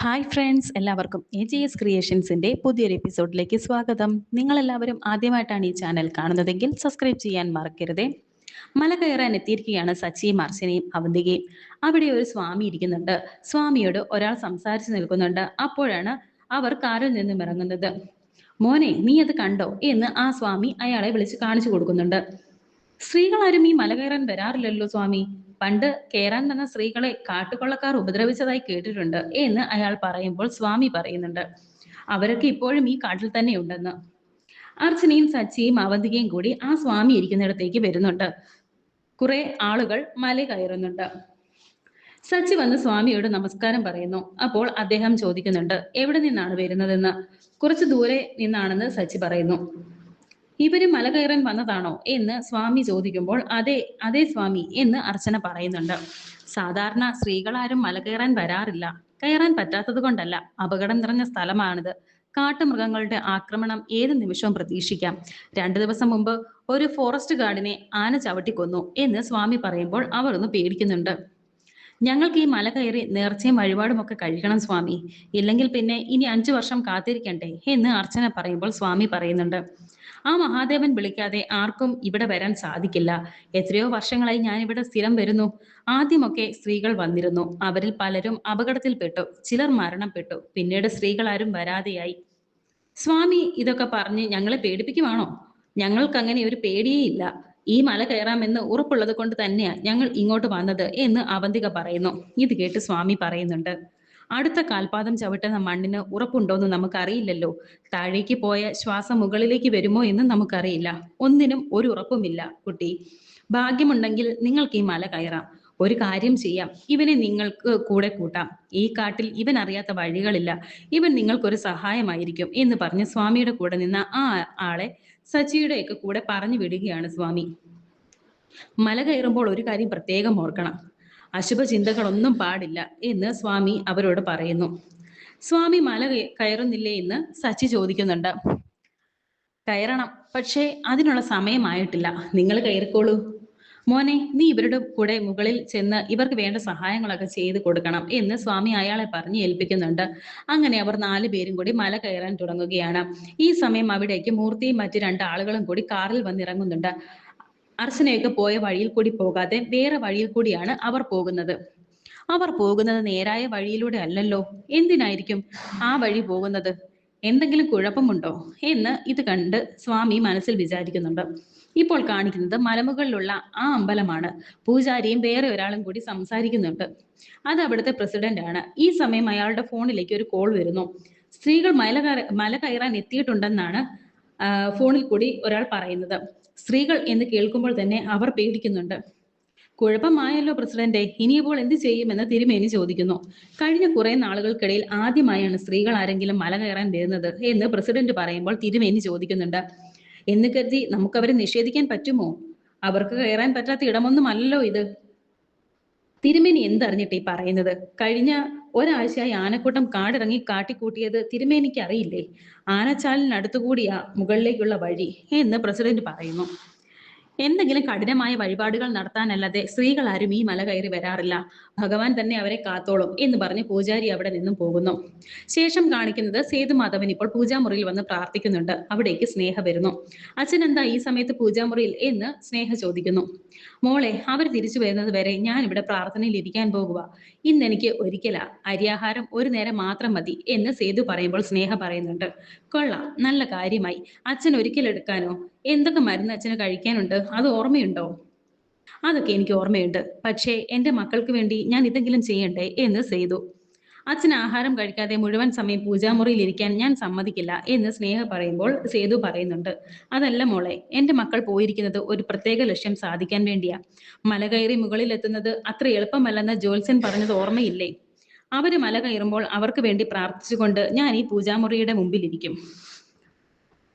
Hi friends എല്ലാവർക്കും A G S ക്രിയേഷൻസിന്റെ പുതിയൊരു എപ്പിസോഡിലേക്ക് സ്വാഗതം. നിങ്ങൾ എല്ലാവരും ആദ്യമായിട്ടാണ് ഈ ചാനൽ കാണുന്നതെങ്കിൽ സബ്സ്ക്രൈബ് ചെയ്യാൻ മറക്കരുതേ. മല കയറാൻ എത്തിയിരിക്കുകയാണ് സച്ചിയും അർച്ചനയും അവന്തികയും. അവിടെ ഒരു സ്വാമി ഇരിക്കുന്നുണ്ട്. സ്വാമിയോട് ഒരാൾ സംസാരിച്ചു നിൽക്കുന്നുണ്ട്. അപ്പോഴാണ് അവർ കാറിൽ നിന്നും ഇറങ്ങുന്നത്. മോനെ നീ അത് കണ്ടോ? എന്ന് ആ സ്വാമി അയാളെ വിളിച്ച് കാണിച്ചു കൊടുക്കുന്നുണ്ട്. സ്ത്രീകളാരും ഈ മല കയറാൻ വരാറില്ലല്ലോ സ്വാമി. പണ്ട് കയറാൻ വന്ന സ്ത്രീകളെ കാട്ടുകൊള്ളക്കാർ ഉപദ്രവിച്ചതായി കേട്ടിട്ടുണ്ട് എന്ന് അയാൾ പറയുമ്പോൾ സ്വാമി പറയുന്നുണ്ട്. അവരൊക്കെ ഇപ്പോഴും ഈ കാട്ടിൽ തന്നെ ഉണ്ടെന്ന് അർച്ചനയും സച്ചിയും അവന്തികയും കൂടി ആ സ്വാമി ഇരിക്കുന്നിടത്തേക്ക് വരുന്നുണ്ട്. കുറെ ആളുകൾ മല കയറുന്നുണ്ട്. സച്ചി വന്ന് സ്വാമിയോട് നമസ്കാരം പറയുന്നു. അപ്പോൾ അദ്ദേഹം ചോദിക്കുന്നുണ്ട് എവിടെ നിന്നാണ് വരുന്നതെന്ന്? കുറച്ച് ദൂരെ നിന്നാണെന്ന് സച്ചി പറയുന്നു. ഇവർ മല കയറാൻ വന്നതാണോ എന്ന് സ്വാമി ചോദിക്കുമ്പോൾ അതെ അതെ സ്വാമി എന്ന് അർച്ചന പറയുന്നുണ്ട്. സാധാരണ സ്ത്രീകളാരും മല കയറാൻ വരാറില്ല. കയറാൻ പറ്റാത്തത് കൊണ്ടല്ല. അപകടം നിറഞ്ഞ സ്ഥലമാണിത്. കാട്ടുമൃഗങ്ങളുടെ ആക്രമണം ഏത് നിമിഷവും പ്രതീക്ഷിക്കാം. രണ്ടു ദിവസം മുമ്പ് ഒരു ഫോറസ്റ്റ് ഗാർഡിനെ ആന ചവിട്ടിക്കൊന്നു എന്ന് സ്വാമി പറയുമ്പോൾ അവർ ഒന്ന് പേടിക്കുന്നുണ്ട്. ഞങ്ങൾക്ക് ഈ മല കയറി നേർച്ചയും വഴിപാടും ഒക്കെ കഴിക്കണം സ്വാമി. ഇല്ലെങ്കിൽ പിന്നെ ഇനി അഞ്ചു വർഷം കാത്തിരിക്കണ്ടേ എന്ന് അർച്ചന പറയുമ്പോൾ സ്വാമി പറയുന്നുണ്ട്. ആ മഹാദേവൻ വിളിക്കാതെ ആർക്കും ഇവിടെ വരാൻ സാധിക്കില്ല. എത്രയോ വർഷങ്ങളായി ഞാൻ ഇവിടെ സ്ഥിരം വരുന്നു. ആദ്യമൊക്കെ സ്ത്രീകൾ വന്നിരുന്നു. അവരിൽ പലരും അപകടത്തിൽപ്പെട്ടു. ചിലർ മരണപ്പെട്ടു. പിന്നീട് സ്ത്രീകൾ ആരും വരാതെയായി. സ്വാമി ഇതൊക്കെ പറഞ്ഞ് ഞങ്ങളെ പേടിപ്പിക്കുവാണോ? ഞങ്ങൾക്കങ്ങനെ ഒരു പേടിയേ ഇല്ല. ഈ മല കയറാമെന്ന് ഉറപ്പുള്ളത് കൊണ്ട് തന്നെയാ ഞങ്ങൾ ഇങ്ങോട്ട് വന്നത് എന്ന് അവന്തിക പറയുന്നു. ഇത് കേട്ട് സ്വാമി പറയുന്നുണ്ട്. അടുത്ത കാൽപാദം ചവിട്ടുന്ന മണ്ണിന് ഉറപ്പുണ്ടോന്ന് നമുക്കറിയില്ലല്ലോ. താഴേക്ക് പോയ ശ്വാസം മുകളിലേക്ക് വരുമോ എന്ന് നമുക്കറിയില്ല. ഒന്നിനും ഒരു ഉറപ്പുമില്ല കുട്ടി. ഭാഗ്യമുണ്ടെങ്കിൽ നിങ്ങൾക്ക് ഈ മല കയറാം. ഒരു കാര്യം ചെയ്യാം. ഇവനെ നിങ്ങൾക്ക് കൂടെ കൂട്ടാം. ഈ കാട്ടിൽ ഇവൻ അറിയാത്ത വഴികളില്ല. ഇവൻ നിങ്ങൾക്കൊരു സഹായമായിരിക്കും എന്ന് പറഞ്ഞ് സ്വാമിയുടെ കൂടെ നിന്ന ആ ആളെ സച്ചിയുടെയൊക്കെ കൂടെ പറഞ്ഞു വിടുകയാണ് സ്വാമി. മല കയറുമ്പോൾ ഒരു കാര്യം പ്രത്യേകം ഓർക്കണം. അശുഭ ചിന്തകളൊന്നും പാടില്ല എന്ന് സ്വാമി അവരോട് പറയുന്നു. സ്വാമി മല കയറുന്നില്ലേ എന്ന് സച്ചി ചോദിക്കുന്നുണ്ട്. കയറണം പക്ഷേ അതിനുള്ള സമയമായിട്ടില്ല. നിങ്ങൾ കയറിക്കോളൂ. മോനെ നീ ഇവരുടെ കൂടെ മുകളിൽ ചെന്ന് ഇവർക്ക് വേണ്ട സഹായങ്ങളൊക്കെ ചെയ്തു കൊടുക്കണം എന്ന് സ്വാമി അയാളെ പറഞ്ഞ് ഏൽപ്പിക്കുന്നുണ്ട്. അങ്ങനെ അവർ നാലു പേരും കൂടി മല കയറാൻ തുടങ്ങുകയാണ്. ഈ സമയം അവിടേക്ക് മൂർത്തിയും മറ്റു രണ്ട് ആളുകളും കൂടി കാറിൽ വന്നിറങ്ങുന്നുണ്ട്. അർച്ചനയൊക്കെ പോയ വഴിയിൽ കൂടി പോകാതെ വേറെ വഴിയിൽ കൂടിയാണ് അവർ പോകുന്നത്. അവർ പോകുന്നത് നേരായ വഴിയിലൂടെ അല്ലല്ലോ. എന്തിനായിരിക്കും ആ വഴി പോകുന്നത്? എന്തെങ്കിലും കുഴപ്പമുണ്ടോ? എന്ന് ഇത് കണ്ട് സ്വാമി മനസ്സിൽ വിചാരിക്കുന്നുണ്ട്. ഇപ്പോൾ കാണിക്കുന്നത് മലമുകളിലുള്ള ആ അമ്പലമാണ്. പൂജാരിയും വേറെ ഒരാളും കൂടി സംസാരിക്കുന്നുണ്ട്. അത് അവിടുത്തെ പ്രസിഡന്റ് ആണ്. ഈ സമയം അയാളുടെ ഫോണിലേക്ക് ഒരു കോൾ വരുന്നു. സ്ത്രീകൾ മല മല കയറാൻ എത്തിയിട്ടുണ്ടെന്നാണ് ഫോണിൽ കൂടി ഒരാൾ പറയുന്നത്. സ്ത്രീകൾ എന്ന് കേൾക്കുമ്പോൾ തന്നെ അവർ പേടിക്കുന്നുണ്ട്. കുഴപ്പമായല്ലോ പ്രസിഡന്റ് ഇനിയിപ്പോൾ എന്ത് ചെയ്യുമെന്ന് തിരുമേനി ചോദിക്കുന്നു. കഴിഞ്ഞ കുറെ നാളുകൾക്കിടയിൽ ആദ്യമായാണ് സ്ത്രീകൾ ആരെങ്കിലും മല കയറാൻ വരുന്നത് എന്ന് പ്രസിഡന്റ് പറയുമ്പോൾ തിരുമേനി ചോദിക്കുന്നുണ്ട്. എന്ന് കരുതി നമുക്കവരെ നിഷേധിക്കാൻ പറ്റുമോ? അവർക്ക് കയറാൻ പറ്റാത്ത ഇടമൊന്നുമല്ലല്ലോ ഇത്. തിരുമേനി എന്തറിഞ്ഞിട്ട് ഈ പറയുന്നത്? കഴിഞ്ഞ ഒരാഴ്ചയായി ആനക്കൂട്ടം കാടിറങ്ങി കാട്ടിക്കൂട്ടിയത് തിരുമേനിക്ക് അറിയില്ലേ? ആനച്ചാലിനടുത്തുകൂടിയാ മുകളിലേക്കുള്ള വഴി എന്ന് പ്രസിഡന്റ് പറയുന്നു. എന്തെങ്കിലും കഠിനമായ വഴിപാടുകൾ നടത്താനല്ലാതെ സ്ത്രീകൾ ആരും ഈ മല കയറി വരാറില്ല. ഭഗവാൻ തന്നെ അവരെ കാത്തോളും എന്ന് പറഞ്ഞ് പൂജാരി അവിടെ നിന്നും പോകുന്നു. ശേഷം കാണിക്കുന്നത് സേതുമാധവൻ ഇപ്പോൾ പൂജാമുറിയിൽ വന്ന് പ്രാർത്ഥിക്കുന്നുണ്ട്. അവിടേക്ക് സ്നേഹ വരുന്നു. അച്ഛൻ എന്താ ഈ സമയത്ത് പൂജാമുറിയിൽ എന്ന് സ്നേഹ ചോദിക്കുന്നു. മോളെ അവർ തിരിച്ചു വരുന്നത് വരെ ഞാൻ ഇവിടെ പ്രാർത്ഥനയിൽ ഇരിക്കാൻ പോകുക ഇന്ന് എനിക്ക് ഒരിക്കല. അരിയാഹാരം ഒരു നേരം മാത്രം മതി എന്ന് സേതു പറയുമ്പോൾ സ്നേഹ പറയുന്നുണ്ട്. കൊള്ളാം. നല്ല കാര്യമായി. അച്ഛൻ ഒരിക്കലെടുക്കാനോ എന്തൊക്കെ മരുന്ന് അച്ഛന് കഴിക്കാനുണ്ട്? അത് ഓർമ്മയുണ്ടോ? അതൊക്കെ എനിക്ക് ഓർമ്മയുണ്ട്. പക്ഷേ എന്റെ മക്കൾക്ക് വേണ്ടി ഞാൻ ഇതെങ്കിലും ചെയ്യണ്ടേ എന്ന് ചെയ്തു അച്ഛൻ ആഹാരം കഴിക്കാതെ മുഴുവൻ സമയം പൂജാമുറിയിൽ ഇരിക്കാൻ ഞാൻ സമ്മതിക്കില്ല എന്ന് സ്നേഹ പറയുമ്പോൾ സേതു പറയുന്നുണ്ട്. അതല്ല മോളെ എന്റെ മക്കൾ പോയിരിക്കുന്നത് ഒരു പ്രത്യേക ലക്ഷ്യം സാധിക്കാൻ വേണ്ടിയാ. മല കയറി മുകളിൽ എത്തുന്നത് അത്ര എളുപ്പമല്ലെന്ന് ജോത്സ്യൻ പറഞ്ഞത് ഓർമ്മയില്ലേ? അവർ മല കയറുമ്പോൾ അവർക്ക് വേണ്ടി പ്രാർത്ഥിച്ചുകൊണ്ട് ഞാൻ ഈ പൂജാമുറിയുടെ മുമ്പിലിരിക്കും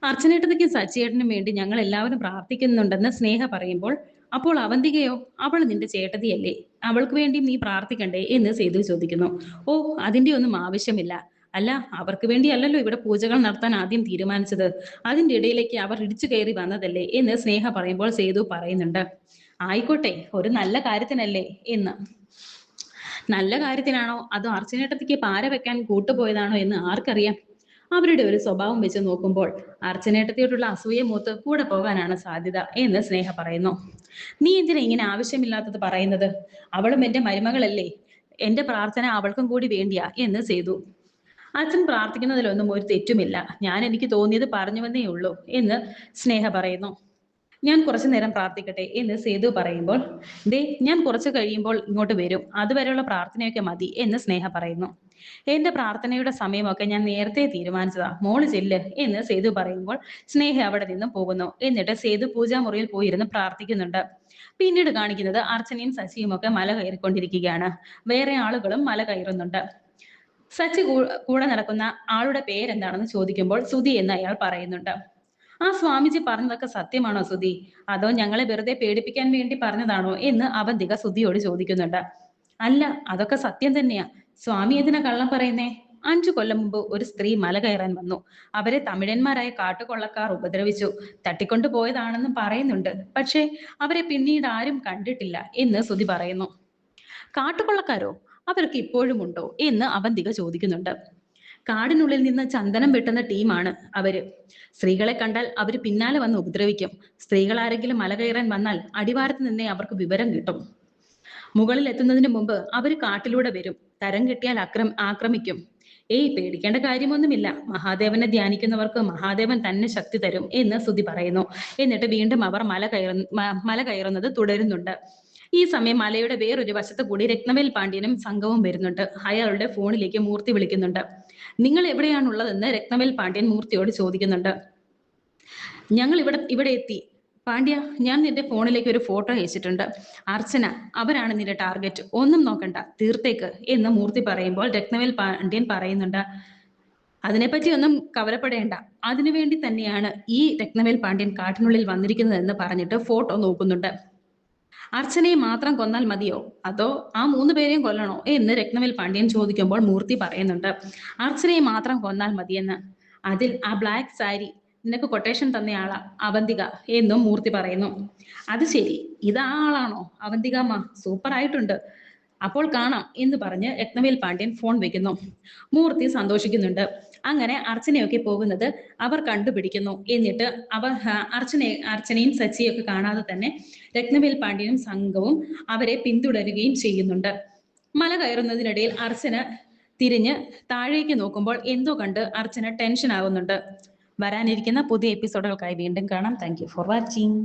അർച്ചനേട്ടത്തിക്കും സച്ചിയേട്ടനും വേണ്ടി ഞങ്ങൾ എല്ലാവരും പ്രാർത്ഥിക്കുന്നുണ്ടെന്ന് സ്നേഹ പറയുമ്പോൾ അപ്പോൾ അവന്തികയോ അവൾ നിന്റെ ചേട്ടതിയല്ലേ? അവൾക്ക് വേണ്ടിയും നീ പ്രാർത്ഥിക്കണ്ടേ? എന്ന് സേതു ചോദിക്കുന്നു. ഓ അതിന്റെ ഒന്നും ആവശ്യമില്ല. അല്ല അവർക്ക് വേണ്ടിയല്ലല്ലോ ഇവിടെ പൂജകൾ നടത്താൻ ആദ്യം തീരുമാനിച്ചത്. അതിന്റെ ഇടയിലേക്ക് അവർ ഇടിച്ചു കയറി വന്നതല്ലേ? എന്ന് സ്നേഹ പറയുമ്പോൾ സേതു പറയുന്നുണ്ട്. ആയിക്കോട്ടെ ഒരു നല്ല കാര്യത്തിനല്ലേ? എന്ന്. നല്ല കാര്യത്തിനാണോ? അതോ അർച്ചനേട്ടത്തിക്ക് പാര വെക്കാൻ കൂട്ടുപോയതാണോ എന്ന് ആർക്കറിയാം. അവരുടെ ഒരു സ്വഭാവം വെച്ച് നോക്കുമ്പോൾ അർച്ചനേട്ടത്തിയോടുള്ള അസൂയ മൂത്ത് കൂടെ പോകാനാണ് സാധ്യത എന്ന് സ്നേഹ പറയുന്നു. നീ എന്തിനാ ഇങ്ങനെ ആവശ്യമില്ലാത്തത് പറയുന്നത്? അവളും എന്റെ മരുമകളല്ലേ. എന്റെ പ്രാർത്ഥന അവൾക്കും കൂടി വേണ്ടിയാ എന്ന് ചെയ്തു അച്ഛൻ പ്രാർത്ഥിക്കുന്നതിലൊന്നും ഒരു തെറ്റുമില്ല. ഞാൻ എനിക്ക് തോന്നിയത് പറഞ്ഞുവെന്നേ ഉള്ളൂ എന്ന് സ്നേഹ പറയുന്നു. ഞാൻ കുറച്ചു നേരം പ്രാർത്ഥിക്കട്ടെ എന്ന് സേതു പറയുമ്പോൾ ദേ ഞാൻ കുറച്ച് കഴിയുമ്പോൾ ഇങ്ങോട്ട് വരും. അതുവരെയുള്ള പ്രാർത്ഥനയൊക്കെ മതി എന്ന് സ്നേഹ പറയുന്നു. എന്റെ പ്രാർത്ഥനയുടെ സമയമൊക്കെ ഞാൻ നേരത്തെ തീരുമാനിച്ചതാ. മോൾ ചെല്ല് എന്ന് സേതു പറയുമ്പോൾ സ്നേഹ അവിടെ നിന്നും പോകുന്നു. എന്നിട്ട് സേതു പൂജാമുറിയിൽ പോയിരുന്ന് പ്രാർത്ഥിക്കുന്നുണ്ട്. പിന്നീട് കാണിക്കുന്നത് അർച്ചനയും സച്ചിയും ഒക്കെ മല കയറിക്കൊണ്ടിരിക്കുകയാണ്. വേറെ ആളുകളും മല കയറുന്നുണ്ട്. സച്ചി കൂടെ നടക്കുന്ന ആളുടെ പേരെന്താണെന്ന് ചോദിക്കുമ്പോൾ സുധി എന്ന് അയാൾ പറയുന്നുണ്ട്. ആ സ്വാമിജി പറഞ്ഞതൊക്കെ സത്യമാണോ സുധി അതോ ഞങ്ങളെ വെറുതെ പേടിപ്പിക്കാൻ വേണ്ടി പറഞ്ഞതാണോ എന്ന് അവന്തിക സുധിയോട് ചോദിക്കുന്നുണ്ട്. അല്ല അതൊക്കെ സത്യം തന്നെയാ. സ്വാമി എന്തിനാ കള്ളം പറയുന്നേ? അഞ്ചു കൊല്ലം മുമ്പ് ഒരു സ്ത്രീ മല കയറാൻ വന്നു. അവരെ തമിഴന്മാരായ കാട്ടുകൊള്ളക്കാർ ഉപദ്രവിച്ചു. തട്ടിക്കൊണ്ടു പോയതാണെന്നും പറയുന്നുണ്ട്. പക്ഷേ അവരെ പിന്നീട് ആരും കണ്ടിട്ടില്ല എന്ന് സുധി പറയുന്നു. കാട്ടുകൊള്ളക്കാരോ? അവർക്ക് ഇപ്പോഴും ഉണ്ടോ എന്ന് അവന്തിക ചോദിക്കുന്നുണ്ട്. കാടിനുള്ളിൽ നിന്ന് ചന്ദനം വെട്ടുന്ന ടീമാണ് അവർ. സ്ത്രീകളെ കണ്ടാൽ അവർ പിന്നാലെ വന്ന് ഉപദ്രവിക്കും. സ്ത്രീകൾ ആരെങ്കിലും മല കയറാൻ വന്നാൽ അടിവാരത്ത് നിന്നേ അവർക്ക് വിവരം കിട്ടും. മുകളിൽ എത്തുന്നതിന് മുമ്പ് അവർ കാട്ടിലൂടെ വരും. തരം കിട്ടിയാൽ അക്രം ആക്രമിക്കും. ഏയ് പേടിക്കേണ്ട കാര്യമൊന്നുമില്ല. മഹാദേവനെ ധ്യാനിക്കുന്നവർക്ക് മഹാദേവൻ തന്നെ ശക്തി തരും എന്ന് സ്തുതി പറയുന്നു. എന്നിട്ട് വീണ്ടും അവർ മല കയറ മല കയറുന്നത് തുടരുന്നുണ്ട്. ഈ സമയം മലയുടെ വേറൊരു വശത്ത് കൂടി രത്നവേൽ പാണ്ഡ്യനും സംഘവും വരുന്നുണ്ട്. അയാളുടെ ഫോണിലേക്ക് മൂർത്തി വിളിക്കുന്നുണ്ട്. നിങ്ങൾ എവിടെയാണുള്ളതെന്ന് രത്നവേൽ പാണ്ഡ്യൻ മൂർത്തിയോട് ചോദിക്കുന്നുണ്ട്. ഞങ്ങൾ ഇവിടെ ഇവിടെ എത്തി. പാണ്ഡ്യ ഞാൻ നിന്റെ ഫോണിലേക്ക് ഒരു ഫോട്ടോ അയച്ചിട്ടുണ്ട്. അർച്ചന അവരാണ് നിന്റെ ടാർഗറ്റ്. ഒന്നും നോക്കണ്ട. തീർത്തേക്ക് എന്ന് മൂർത്തി പറയുമ്പോൾ രത്നവേൽ പാണ്ഡ്യൻ പറയുന്നുണ്ട്. അതിനെപ്പറ്റി ഒന്നും കവലപ്പെടേണ്ട. അതിനുവേണ്ടി തന്നെയാണ് ഈ രത്നവേൽ പാണ്ഡ്യൻ കാട്ടിനുള്ളിൽ വന്നിരിക്കുന്നതെന്ന് പറഞ്ഞിട്ട് ഫോട്ടോ നോക്കുന്നുണ്ട്. അർച്ചനയെ മാത്രം കൊന്നാൽ മതിയോ? അതോ ആ മൂന്ന് പേരെയും കൊല്ലണോ? എന്ന് രത്നവേൽ പാണ്ഡ്യൻ ചോദിക്കുമ്പോൾ മൂർത്തി പറയുന്നുണ്ട്. അർച്ചനയെ മാത്രം കൊന്നാൽ മതിയെന്ന്. അതിൽ ആ ബ്ലാക്ക് സാരി നിനക്ക് കൊട്ടേഷൻ തന്നയാളാ അവന്തിക എന്നും മൂർത്തി പറയുന്നു. അത് ശരി ഇതാ ആളാണോ അവന്തിക മാ സൂപ്പർ ആയിട്ടുണ്ട്. അപ്പോൾ കാണാം എന്ന് പറഞ്ഞ് രത്നവേൽ പാണ്ഡ്യൻ ഫോൺ വെക്കുന്നു. മൂർത്തി സന്തോഷിക്കുന്നുണ്ട്. അങ്ങനെ അർച്ചനയൊക്കെ പോകുന്നത് അവർ കണ്ടുപിടിക്കുന്നു. എന്നിട്ട് അവർ അർച്ചന അർച്ചനയും സച്ചിയൊക്കെ കാണാതെ തന്നെ രത്നവേൽ പാണ്ഡ്യനും സംഘവും അവരെ പിന്തുടരുകയും ചെയ്യുന്നുണ്ട്. മല കയറുന്നതിനിടയിൽ അർച്ചന തിരിഞ്ഞ് താഴേക്ക് നോക്കുമ്പോൾ എന്തോ കണ്ട് അർച്ചന ടെൻഷൻ ആകുന്നുണ്ട് വരാനിരിക്കുന്ന പുതിയ എപ്പിസോഡുകൾക്കായി വീണ്ടും കാണാം. Thank for watching